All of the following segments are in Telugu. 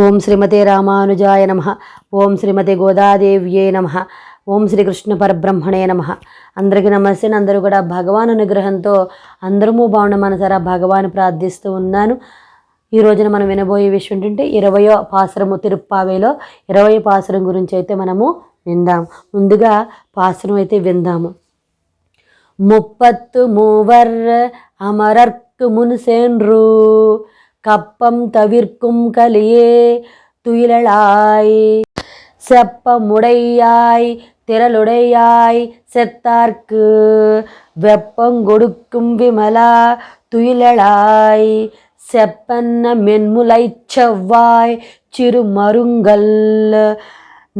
ఓం శ్రీమతే రామానుజాయ నమ. ఓం శ్రీమతి గోదాదేవ్యే నమ. ఓం శ్రీకృష్ణ పరబ్రహ్మణే నమ. అందరికీ నమస్తే. అందరూ కూడా భగవాన్ అనుగ్రహంతో అందరము బాగుండ మనసారా భగవాన్ ప్రార్థిస్తూ ఉన్నాను. ఈ రోజున మనం వినబోయే విషయం ఏంటంటే ఇరవయో పాసరము తిరుప్పావేలో ఇరవై పాసరం గురించి అయితే మనము విందాం. ముందుగా పాసరం అయితే విందాము. ముప్పత్తు మూవర్ అమరర్కు మున్సేన్రు கப்பம் தவிர்க்கும் கலியே துயிலளாய். செப்பமுடையாய் திரளுடையாய் செத்தார்க்கு. வெப்பங்கொடுக்கும் விமலா துயிலளாய். செப்பன்ன மென்முலை செவ்வாய் சிறு மருங்கல்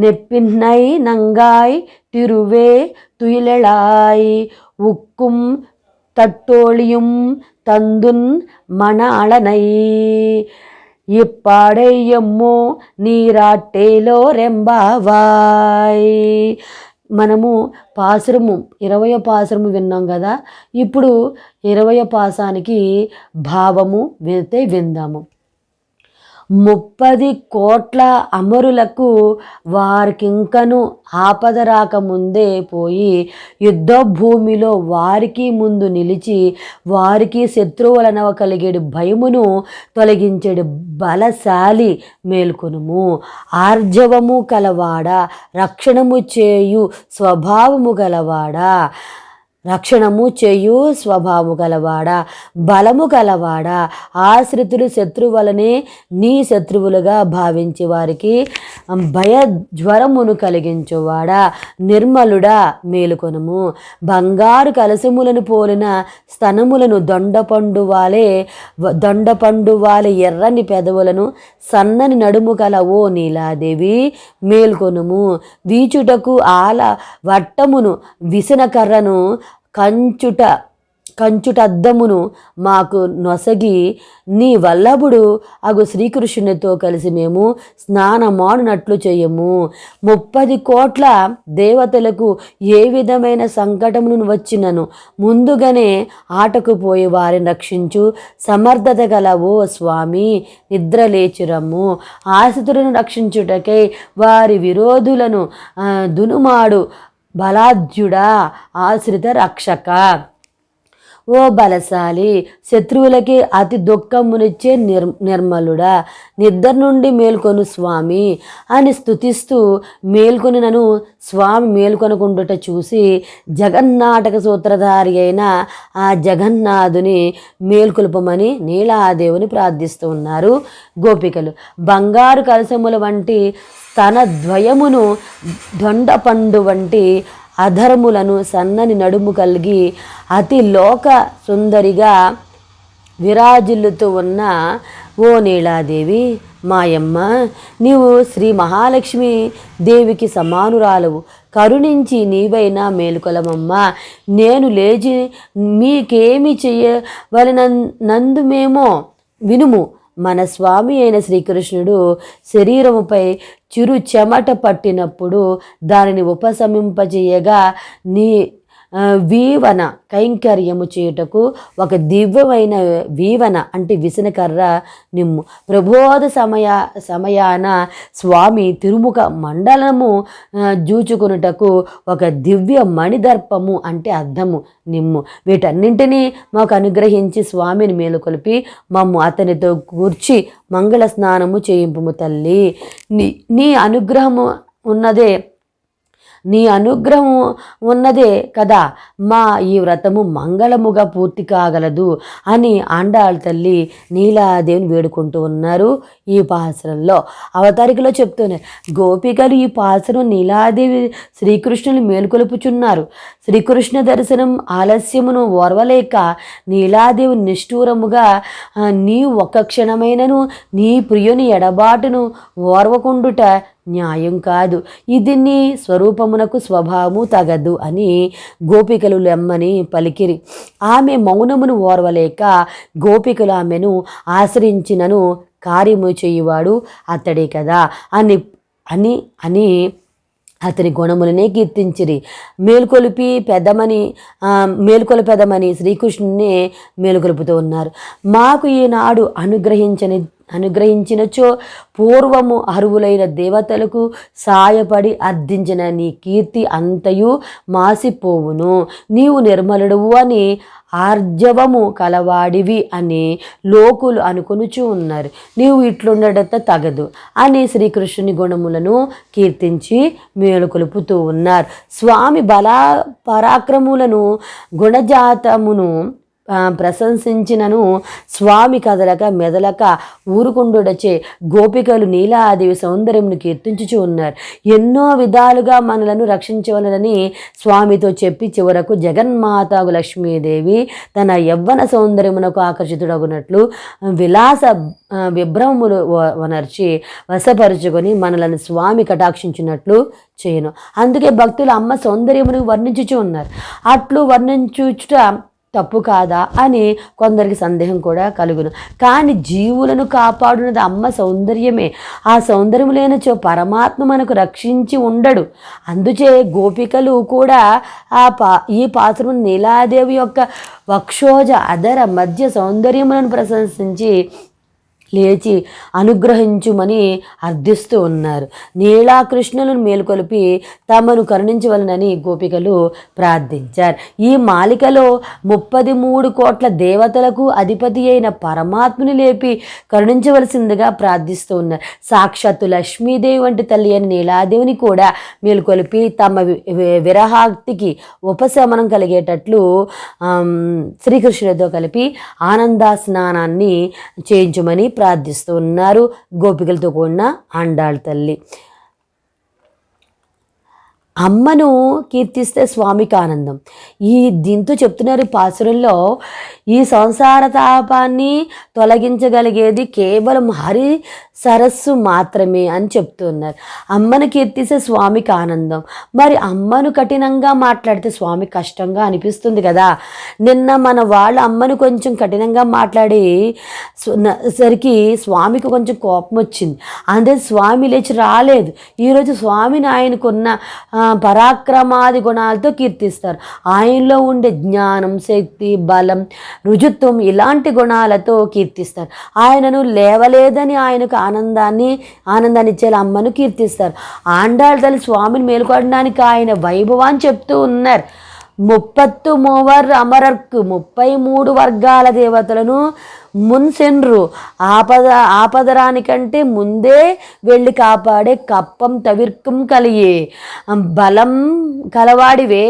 நெப்பின்னை நங்காய் திருவே துயிலளாய். உக்கும் தட்டோழியும் தந்துன் மன அளனை ఇప్పాడేయమ్మో నీరాట్టేలో రెంబావాయ్ మనము పాసురము ఇరవయో పాసురము విన్నాం కదా ఇప్పుడు ఇరవయో పాసానికి భావము వితే విందాము ముప్పది కోట్ల అమరులకు వారికింకను ఆపద రాకముందే పోయి యుద్ధ భూమిలో వారికి ముందు నిలిచి వారికి శత్రువులనవ కలిగేడు భయమును తొలగించేడు బలశాలి మేల్కొనుము. ఆర్జవము కలవాడ రక్షణము చేయు స్వభావము గలవాడా? రక్షణము చేయు స్వభావము గలవాడా? బలము గలవాడా? ఆశ్రితులు శత్రువులనే నీ శత్రువులుగా భావించి వారికి భయ జ్వరమును కలిగించువాడా? నిర్మలుడా మేలుకొనుము. బంగారు కలసములను పోలిన స్తనములను దొండపండు వాలే దొండపండు వాలే ఎర్రని పెదవులను సన్నని నడుము గల ఓ నీలాదేవి మేల్కొనుము. వీచుటకు ఆల వట్టమును విసిన కర్రను కంచుట కంచుటద్దమును మాకు నొసగి నీ వల్లభుడు అగు శ్రీకృష్ణునితో కలిసి మేము స్నానమాడునట్లు చేయము. ముప్పది కోట్ల దేవతలకు ఏ విధమైన సంకటమును వచ్చినను. ముందుగానే ఆటకు పోయి వారిని రక్షించు. సమర్థత గల ఓ స్వామి నిద్రలేచురమ్ము ఆశతులను రక్షించుటకై వారి విరోధులను దునుమాడు బలాధ్యుడా ఆశ్రిత రక్షక. ఓ బలశాలి శత్రువులకి అతి దుఃఖమునిచ్చే నిర్ నిర్మలుడా నిద్ర నుండి మేల్కొను స్వామి అని స్తుతిస్తూ మేల్కొని నన్ను స్వామి మేల్కొనకుండుట చూసి జగన్నాటక సూత్రధారి అయిన ఆ జగన్నాథుని మేల్కొల్పమని నీలాదేవుని ప్రార్థిస్తూ ఉన్నారు గోపికలు. బంగారు కలసముల వంటి తన ద్వయమును దొండపండు వంటి అధర్ములను సన్నని నడుము కలిగి అతి లోక సుందరిగా విరాజిల్లుతూ ఉన్న ఓ నీళాదేవి మాయమ్మ నీవు శ్రీ మహాలక్ష్మి దేవికి సమానురాలవు. కరుణించి నీవైనా మేలుకొలమమ్మ నేను లేచి మీకేమి చెయ్యవలన నందుమేమో వినుము. మన స్వామి అయిన శ్రీకృష్ణుడు శరీరముపై చిరు చెమట పట్టినప్పుడు దానిని ఉపశమింపజేయగా నీ వీవన కైంకర్యము చేయుటకు ఒక దివ్యమైన వీవన అంటే విసనకర్ర నిమ్ము. ప్రబోధ సమయ సమయాన స్వామి తిరుముఖ మండలము జూచుకునుటకు జూచుకొనుటకు ఒక దివ్య మణిదర్పము అంటే అర్థము నిమ్ము. వీటన్నింటినీ మాకు అనుగ్రహించి స్వామిని మేలుకొలిపి మమ్ము అతనితో కూర్చి మంగళ స్నానము చేయింపుము తల్లి. నీ నీ అనుగ్రహము ఉన్నదే నీ అనుగ్రహం ఉన్నదే కదా. మా ఈ వ్రతము మంగళముగా పూర్తి కాగలదు అని ఆండాళ్ తల్లి నీలాదేవిని వేడుకుంటూ ఉన్నారు ఈ పాసరంలో. అవతారికలో చెప్తున్నారు గోపికలు ఈ పాసరం నీలాదేవి శ్రీకృష్ణుని మేలుకొలుపుచున్నారు. శ్రీకృష్ణ దర్శనం ఆలస్యమును ఓర్వలేక నీలాదేవి నిష్ఠూరముగా నీ ఒక్క క్షణమైనను నీ ప్రియుని ఎడబాటును ఓర్వకుండుట న్యాయం కాదు. ఇది నీ స్వరూపమునకు స్వభావము తగదు అని గోపికలు లెమ్మని పలికిరి. ఆమె మౌనమును ఓర్వలేక గోపికలు ఆమెను ఆశ్రయించినను కార్యము చేయువాడు అతడే కదా అని అని అని అతని గుణములనే కీర్తించిరి. మేల్కొలిపి పెదమని ఆ, పెదమని శ్రీకృష్ణునే మేలుకొలుపుతూ ఉన్నారు. మాకు ఈనాడు అనుగ్రహించని అనుగ్రహించినచో పూర్వము అరువులైన దేవతలకు సాయపడి అర్థించిన నీ కీర్తి అంతయు మాసిపోవును. నీవు నిర్మలుడువు అని ఆర్జవము కలవాడివి అని లోకులు అనుకొనుచూ ఉన్నారు. నీవు ఇట్లుండట తగదు అని శ్రీకృష్ణుని గుణములను కీర్తించి మేలుకొలుపుతూ ఉన్నారు. స్వామి బలా పరాక్రములను గుణజాతమును ప్రశంసించినను స్వామి కదలక మెదలక ఊరుకుండుడచే గోపికలు నీలాదేవి సౌందర్యంను కీర్తించుచు ఉన్నారు. ఎన్నో విధాలుగా మనలను రక్షించవలనని స్వామితో చెప్పి చివరకు జగన్మాతాగు లక్ష్మీదేవి తన యవ్వన సౌందర్యమునకు ఆకర్షితుడగునట్లు విలాస విభ్రమములు వనర్చి వశపరుచుకొని మనలను స్వామి కటాక్షించినట్లు చేయను. అందుకే భక్తులు అమ్మ సౌందర్యమును వర్ణించుచు ఉన్నారు. అట్లు వర్ణించుచుట తప్పు కాదా అని కొందరికి సందేహం కూడా కలుగును. కానీ జీవులను కాపాడునది అమ్మ సౌందర్యమే. ఆ సౌందర్యం లేనచో పరమాత్మ మనకు రక్షించి ఉండడు. అందుచే గోపికలు కూడా ఆ పా ఈ పాత్రను నీలాదేవి యొక్క వక్షోజ అదర మధ్య సౌందర్యములను ప్రశంసించి లేచి అనుగ్రహించుమని అర్థిస్తూ ఉన్నారు. నీలాకృష్ణులను మేలుకొలిపి తమను కరుణించవలనని గోపికలు ప్రార్థించారు. ఈ మాలికలో ముప్పది మూడు కోట్ల దేవతలకు అధిపతి అయిన పరమాత్మని లేపి కరుణించవలసిందిగా ప్రార్థిస్తూ ఉన్నారు. సాక్షాత్తు లక్ష్మీదేవి వంటి తల్లి అయిన నీలాదేవిని కూడా మేలుకొలిపి తమ విరహాక్తికి ఉపశమనం కలిగేటట్లు శ్రీకృష్ణుడితో కలిపి ఆనంద స్నానాన్ని చేయించమని ప్రార్థిస్తూ ఉన్నారు. గోపికలతో కూడిన ఆండాళ్ తల్లి. అమ్మను కీర్తిస్తే స్వామికి ఆనందం ఈ దీంతో చెప్తున్నారు పాసురంలో ఈ సంసార తాపాన్ని తొలగించగలిగేది కేవలం హరి సరస్సు మాత్రమే అని చెప్తున్నారు. అమ్మను కీర్తిస్తే స్వామికి ఆనందం మరి అమ్మను కఠినంగా మాట్లాడితే స్వామి కష్టంగా అనిపిస్తుంది కదా. నిన్న మన వాళ్ళు అమ్మను కొంచెం కఠినంగా మాట్లాడి సరికి స్వామికి కొంచెం కోపం వచ్చింది అంటే స్వామి లేచి రాలేదు. ఈరోజు స్వామిని ఆయనకున్న పరాక్రమాది గుణాలతో కీర్తిస్తారు. ఆయనలో ఉండే జ్ఞానం శక్తి బలం రుజుత్వం ఇలాంటి గుణాలతో కీర్తిస్తారు. ఆయనను లేవలేదని ఆయనకు ఆనందాన్ని ఆనందాన్ని ఇచ్చేలా అమ్మను కీర్తిస్తారు. ఆండాళ్ళ తల్లి స్వామిని మేలుకోవడానికి ఆయన వైభవాన్ని చెప్తూ ఉన్నారు. ముప్పత్తు మూవర్ అమరర్కు ముప్పై మూడు వర్గాల దేవతలను మున్సెన్రు ఆపద ఆపదరానికంటే ముందే వెళ్ళి కాపాడే కప్పం తవిర్కం కలియే. బలం కలవాడివే.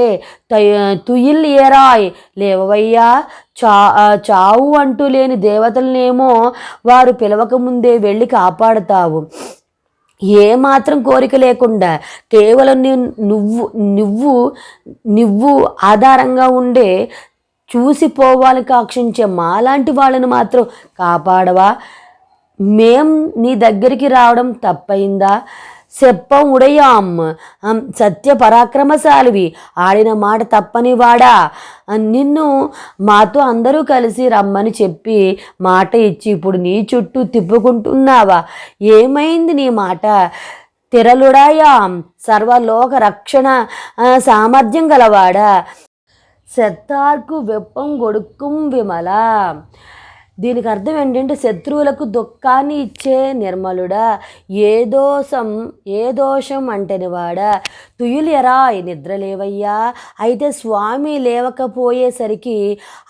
తుయిల్ ఏరాయ్. లేవవయ్యా చా చావు అంటూ లేని దేవతలనేమో వారు పిలవక ముందే వెళ్ళి కాపాడతావు. ఏ మాత్రం కోరిక లేకుండా కేవలం నువ్వు నువ్వు నువ్వు ఆధారంగా ఉండే చూసిపోవాలి కాక్షించే మాలాంటి వాళ్ళని మాత్రం కాపాడవా? మేం నీ దగ్గరికి రావడం తప్పయిందా చెప్పం ఉడయాం సత్య పరాక్రమశాలివి. ఆడిన మాట తప్పని వాడా? నిన్ను మాతో అందరూ కలిసి రమ్మని చెప్పి మాట ఇచ్చి ఇప్పుడు నీ చుట్టూ తిప్పుకుంటున్నావా? ఏమైంది నీ మాట? తిరలుడాయాం సర్వలోక రక్షణ సామర్థ్యం గలవాడా? శత్తార్కు వెప్పం గొడుక్కుం విమల. దీనికి అర్థం ఏంటంటే శత్రువులకు దుఃఖాన్ని ఇచ్చే నిర్మలుడా ఏ దోషం ఏ దోషం అంటేనివాడా తుయులు ఎరాయ్ నిద్ర లేవయ్యా. అయితే స్వామి లేవకపోయేసరికి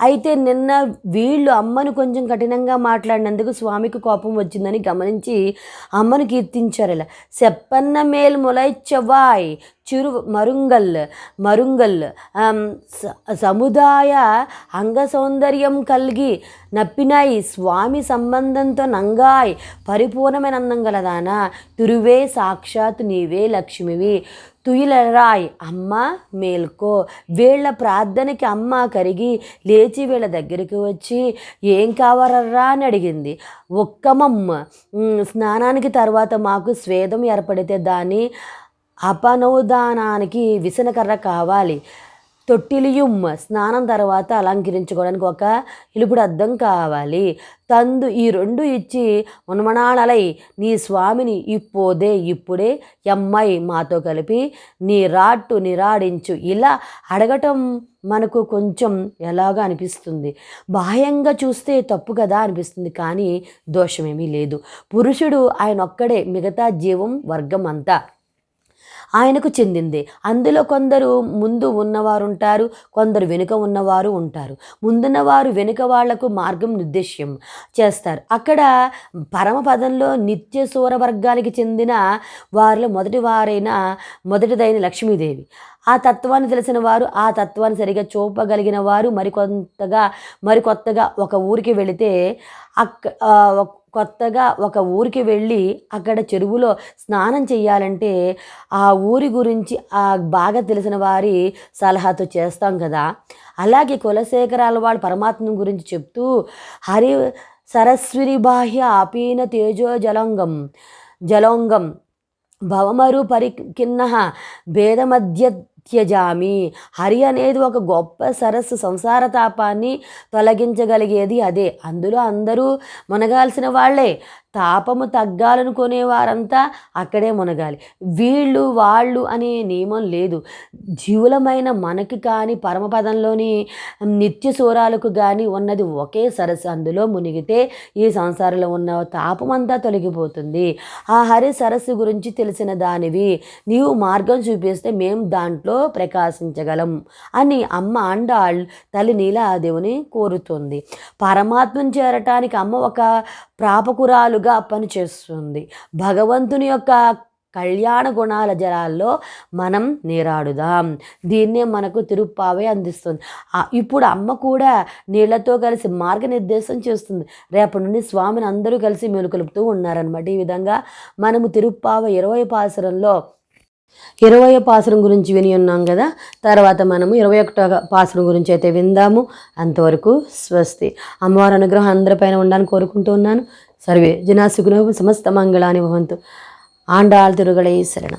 అయితే నిన్న వీళ్ళు అమ్మను కొంచెం కఠినంగా మాట్లాడినందుకు స్వామికి కోపం వచ్చిందని గమనించి అమ్మను కీర్తించారు ఇలా సెప్పన్న మేలు ములైచ్చవాయ్ చిరు మరుంగల్ మరుంగల్ స- సముదాయ అంగ సౌందర్యం కలిగి నప్పినాయి స్వామి సంబంధంతో నంగాయ్ పరిపూర్ణమైన అందం గలదానా. తురువే సాక్షాత్ నీవే లక్ష్మివి. తుయిలరాయ్ అమ్మ మేల్కో వీళ్ళ ప్రార్థనకి అమ్మ కరిగి లేచి వీళ్ళ దగ్గరికి వచ్చి ఏం కావాలర్రా? అని అడిగింది. ఒక్కమమ్మ స్నానానికి తర్వాత మాకు స్వేదం ఏర్పడితే దాన్ని అపనౌదానానికి విసనకర్ర కావాలి. తొట్టిలియుం స్నానం తర్వాత అలంకరించుకోవడానికి ఒక ఇలుపుడు అద్దం కావాలి. తందు ఈ రెండు ఇచ్చి ఉన్మణాళలై నీ స్వామిని ఇప్పోదే ఇప్పుడే ఎమ్మాయి మాతో కలిపి నీ రాట్టు నిరాడించు. ఇలా అడగటం మనకు కొంచెం ఎలాగా అనిపిస్తుంది. బాహ్యంగా చూస్తే తప్పు కదా అనిపిస్తుంది కానీ దోషమేమీ లేదు. పురుషుడు ఆయన ఒక్కడే మిగతా జీవం వర్గం అంతా ఆయనకు చెందింది. అందులో కొందరు ముందు ఉన్నవారు ఉంటారు కొందరు వెనుక ఉన్నవారు ఉంటారు. ముందున్నవారు వెనుక వాళ్ళకు మార్గం నిర్దేశ్యం చేస్తారు. అక్కడ పరమపదంలో నిత్య సూర వర్గానికి చెందిన వారిలో మొదటి వారైన మొదటిదైన లక్ష్మీదేవి. ఆ తత్వాన్ని తెలిసిన వారు ఆ తత్వాన్ని సరిగా చూపగలిగిన వారు మరికొంతగా మరికొత్తగా ఒక ఊరికి వెళితే అక్క కొత్తగా ఒక ఊరికి వెళ్ళి అక్కడ చెరువులో స్నానం చేయాలంటే ఆ ఊరి గురించి ఆ బాగా తెలిసిన వారి సలహాతో చేస్తాం కదా. అలాగే కులశేఖరాల వాళ్ళు పరమాత్మ గురించి చెప్తూ హరి సరస్విని బాహ్య ఆపీన తేజో జలంగం జలోంగం భవమరు పరి కిన్న భేదమధ్య త్యజామి. హరి అనేది ఒక గొప్ప సరస్సు సంసార తాపాన్ని తొలగించగలిగేది అదే. అందులో అందరూ మునగాల్సిన వాళ్ళే. తాపము తగ్గాలనుకునే వారంతా అక్కడే మునగాలి. వీళ్ళు వాళ్ళు అనే నియమం లేదు. జీవులమైన మనకి కానీ పరమపదంలోని నిత్య సూరాలకు కానీ ఉన్నది ఒకే సరస్సు. అందులో మునిగితే ఈ సంసారంలో ఉన్న తాపం అంతా తొలగిపోతుంది. ఆ హరి సరస్సు గురించి తెలిసిన దానివి నీవు మార్గం చూపిస్తే మేము దాంట్లో ప్రకాశించగలం అని అమ్మ అండాళ్ళు తల్లి నీలాదేవిని కోరుతుంది. పరమాత్మను చేరటానికి అమ్మ ఒక ప్రాపకురాలు ప్రాపకురాలుగా పనిచేస్తుంది. భగవంతుని యొక్క కళ్యాణ గుణాల జలాల్లో మనం నీరాడుదాం. దీన్నే మనకు తిరుప్పావే అందిస్తుంది. ఇప్పుడు అమ్మ కూడా నీళ్ళతో కలిసి మార్గనిర్దేశం చేస్తుంది. రేపటి నుండి స్వామిని అందరూ కలిసి మెలుకలుపుతూ ఉన్నారనమాట ఈ విధంగా మనము తిరుప్పావ ఇరవై పాసురంలో ఇరవై పాసురం గురించి విని ఉన్నాం కదా? తర్వాత మనము ఇరవై ఒకటో పాసురం గురించి అయితే విందాము. అంతవరకు స్వస్తి. అమ్మవారి అనుగ్రహం అందరిపైన ఉండాలని కోరుకుంటూ ఉన్నాను. ಸರ್ವೇ. ಜನ ಸುಗುಣವು ಸಮಸ್ತ ಮಂಗಳಾನಿ ಭವಂತು. ಆಂಡಾಳ್ ತಿರುಗಳೇ ಶರಣ.